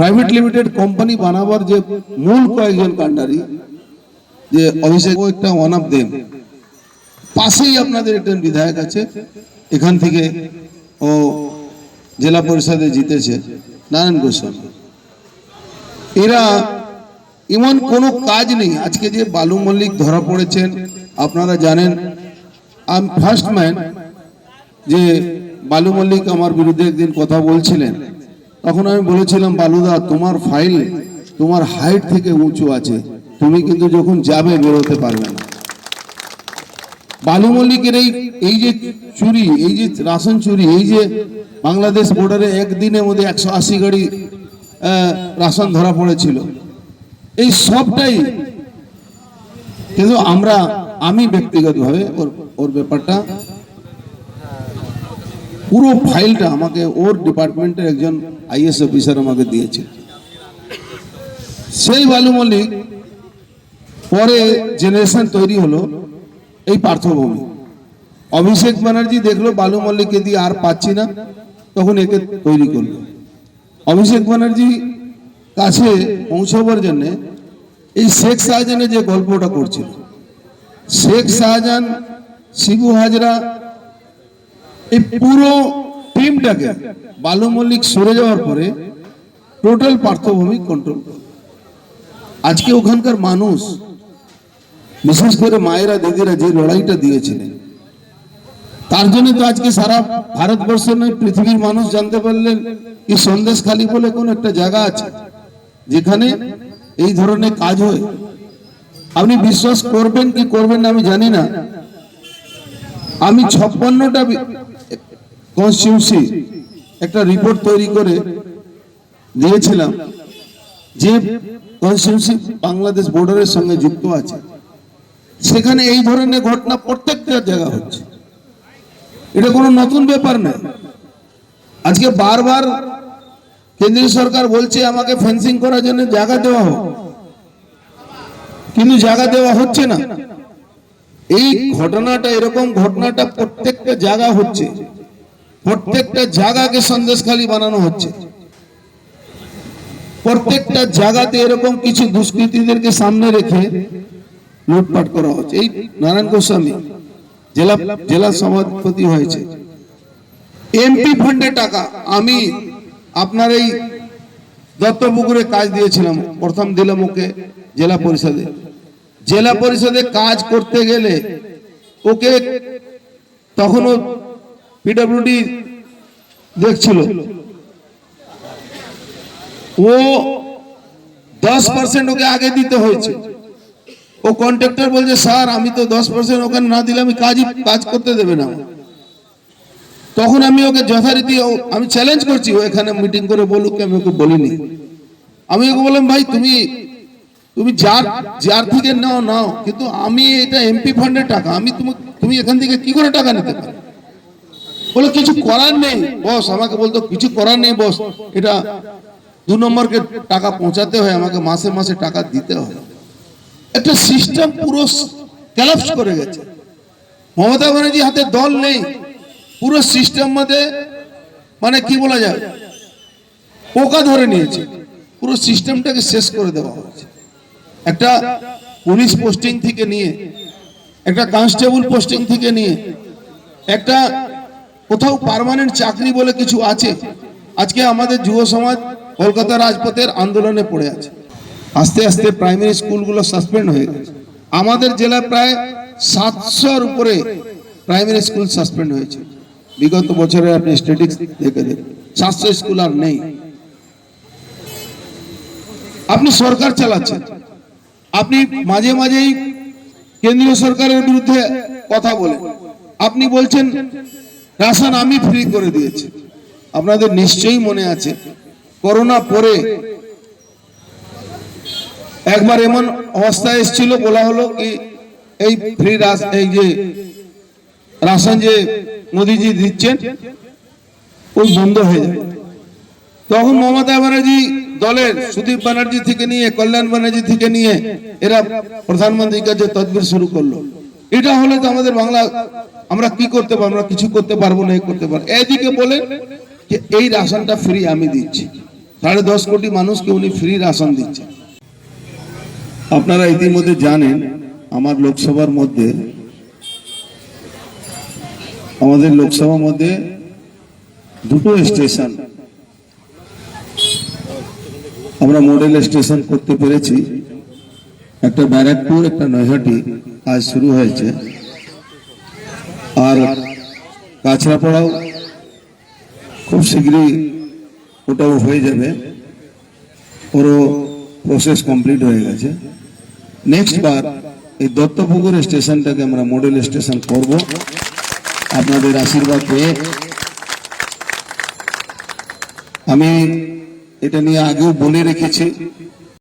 Private limited company বানাবার যে মূল কয়েকজন কাণ্ডারি, যে অভিষেক একটা ওয়ান অফ দেম পাশেই আপনাদের একজন বিধায়ক আছে, এখান থেকে ও জেলা পরিষদে জিতেছে, নারায়ণ গোস্বামী। এরা এমন কোনো কাজ নেই, আজকে যে বালু মল্লিক ধরা পড়েছেন, আপনারা জানেন আই ফার্স্ট ম্যান যে বালু মল্লিক আমার বিরুদ্ধে একদিন কথা বলছিলেন। তখন আমি বলেছিলাম, বালুদা, তোমার ফাইল তোমার হাইট থেকে উঁচু আছে। তুমি কিন্তু যখন যাবে, বেরোতে পারবে না। বালু মল্লিকের এই এই যে চুরি, এই যে রাশন চুরি, এই যে বাংলাদেশ বর্ডারে একদিনের মধ্যে একশো আশি গাড়ি রাশন ধরা পড়েছিল। এই সবটাই কিন্তু আমরা, আমি ব্যক্তিগতভাবে ওর ওর ব্যাপারটা পুরো ফাইলটা আমাকে ওর ডিপার্টমেন্টের একজন আইএস অফিসার আমাকে দিয়েছে। সেই বালু মল্লিক পরে জেনারেশন তৈরি হলো এই পার্থভূমি। অভিষেক ব্যানার্জি দেখল বালু মল্লিককে দিয়ে আর পাচ্ছি না, তখন একে তৈরি করল। অভিষেক ব্যানার্জি কাছে পৌঁছাবার জন্য এই শেখ শাহজাহানের যে গল্পটা করছিল, শেখ শাহজাহান, শিবু হাজরা এই পুরো টিমটাকে বালু মল্লিক সরে যাওয়ার পরে টোটাল পার্থভূমি কন্ট্রোল আজকে ওখানকার মানুষ, বিশেষ করে মায়েরা, দিদিরা যে লড়াইটা দিয়েছিলেন, তার জন্য তো আজকে সারা ভারতবর্ষ নয়, পৃথিবীর মানুষ জানতে পারলেন কি সন্দেশ খালি বলে কোন একটা জায়গা আছে, যেখানে এই ধরনের কাজ হয়। আপনি বিশ্বাস করবেন কি করবেন না আমি জানি না। আমি ছাপ্পান্নটা কনস্টিটিউন্সি একটা রিপোর্ট তৈরি করে দিয়েছিলাম যে কনস্টিটিউন্সি বাংলাদেশ বর্ডারের সঙ্গে যুক্ত আছে। সেখানে এই ধরনের ঘটনা প্রত্যেকটা জায়গা হচ্ছে। এটা কোনো নতুন ব্যাপার না। আজকে বারবার কেন্দ্রীয় সরকার বলছে, আমাকে ফেন্সিং করার জন্য জায়গা দেওয়া হোক। কিন্তু জায়গা দেওয়া হচ্ছে না। এই ঘটনাটা, এরকম ঘটনাটা প্রত্যেকটা জায়গা হচ্ছে। প্রত্যেকটা জায়গাকে সন্দেশখালী বানানো হচ্ছে। প্রত্যেকটা জায়গাতে এরকম কিছু দুষ্কৃতীদেরকে সামনে রেখে লুটপাট করা হচ্ছে। এই নারায়ণ গোস্বামী জেলা জেলা সভাপতি হয়েছে। এমপি ফান্ডে টাকা। আমি আপনার এই দত্তপুকুরে কাজ দিয়েছিলাম, প্রথম দিলাম ওকে জেলা পরিষদে। জেলা পরিষদে কাজ করতে গেলে ওকে তখনও পিডব্লিউডি দেখছিল। ও দশ পার্সেন্ট ওকে আগে দিতে হয়েছে। ও কন্ট্রাক্টর বলছে, স্যার, আমি তো দশ পার্সেন্ট ওখানে না দিলে আমি কাজই, কাজ করতে দেবে না। তখন আমি ওকে যথারীতি আমি চ্যালেঞ্জ করছি, ও এখানে মিটিং করে বলুক, আমি ওকে বলিনি। আমি ওকে বললাম, ভাই, তুমি তুমি যার যার থেকে নাও নাও, কিন্তু আমি এটা এমপি ফান্ডের টাকা, আমি তুমি তুমি এখান থেকে কি করে টাকা নিতে পারো? বলে, কিছু করার নেই, বস, আমাকে বলতো, কিছু করার নেই, বস, এটা দু নম্বরকে টাকা পৌঁছাতে হয়, আমাকে মাসে মাসে টাকা দিতে হয়। একটা সিস্টেম পুরো ক্যালাপস করে গেছে। মমতা ব্যানার্জি হাতে দল নেই, পুরো সিস্টেম মধ্যে মানে কি বলা যায়, পোকা ধরে নিয়েছে। পুরো সিস্টেমটাকে শেষ করে দেওয়া হয়েছে। একটা পুলিশ পোস্টিং থেকে নিয়ে, একটা কনস্টেবল পোস্টিং থেকে নিয়ে, একটা কোথাও পার্মানেন্ট চাকরি বলে কিছু আছে? আজকে আমাদের যুব সমাজ কলকাতা রাজপথের আন্দোলনে পড়ে আছে। আস্তে আস্তে প্রাইমারি স্কুলগুলো সাসপেন্ড হয়ে গেছে। আমাদের জেলায় প্রায় সাতশোর উপরে প্রাইমারি স্কুল সাসপেন্ড হয়েছে। বিগত বছরে আপনি স্ট্যাটিক্স দেখে দেখুন। সাতশো স্কুল আর নেই। আপনি সরকার চালাচ্ছেন। আপনি মাঝে মাঝেই কেন্দ্রীয় সরকারের বিরুদ্ধে কথা বলেন। আপনি বলছেন রাশন আমি ফ্রি করে দিয়েছি। আপনাদের নিশ্চয়ই মনে আছে, করোনা পরে একবার এমন অবস্থা এসেছিল, বলা হলো কি এই ফ্রি এই যে রাশন যে মোদিজি দিচ্ছেন, ওই বন্ধ হয়ে যাবে। তখন মমতা ব্যানার্জি দলের সুদীপ ব্যানার্জি থেকে নিয়ে, কল্যাণ ব্যানার্জি থেকে নিয়ে, এরা প্রধানমন্ত্রীর কাছে তদবির শুরু করল। এটা হলে তো আমাদের বাংলা, আমরা কি করতে পারব, আমরা কিছু করতে পারব না করতে পারব এদিকে বলে যে, এই রাশনটা ফ্রি আমি দিচ্ছি। সাড়ে দশ কোটি মানুষকে উনি ফ্রি রাশন দিচ্ছেন। আপনারা ইতিমধ্যে জানেন, আমার লোকসভার মধ্যে, আমাদের লোকসভার মধ্যে দুটো স্টেশন আমরা মডেল স্টেশন করতে পেরেছি। একটা ব্যারাকপুর, একটা নৈহাটি আজ শুরু হয়েছে। আর কাছড়াপাড়াও খুব শীঘ্রই ওটাও হয়ে যাবে। ওরও প্রসেস কমপ্লিট হয়ে গেছে। নেক্সট বার এই দত্তপুকুর স্টেশনটাকে আমরা মডেল স্টেশন করব। আপনাদের আশীর্বাদ পেয়ে আমি এটা নিয়ে আগেও বলে রেখেছি।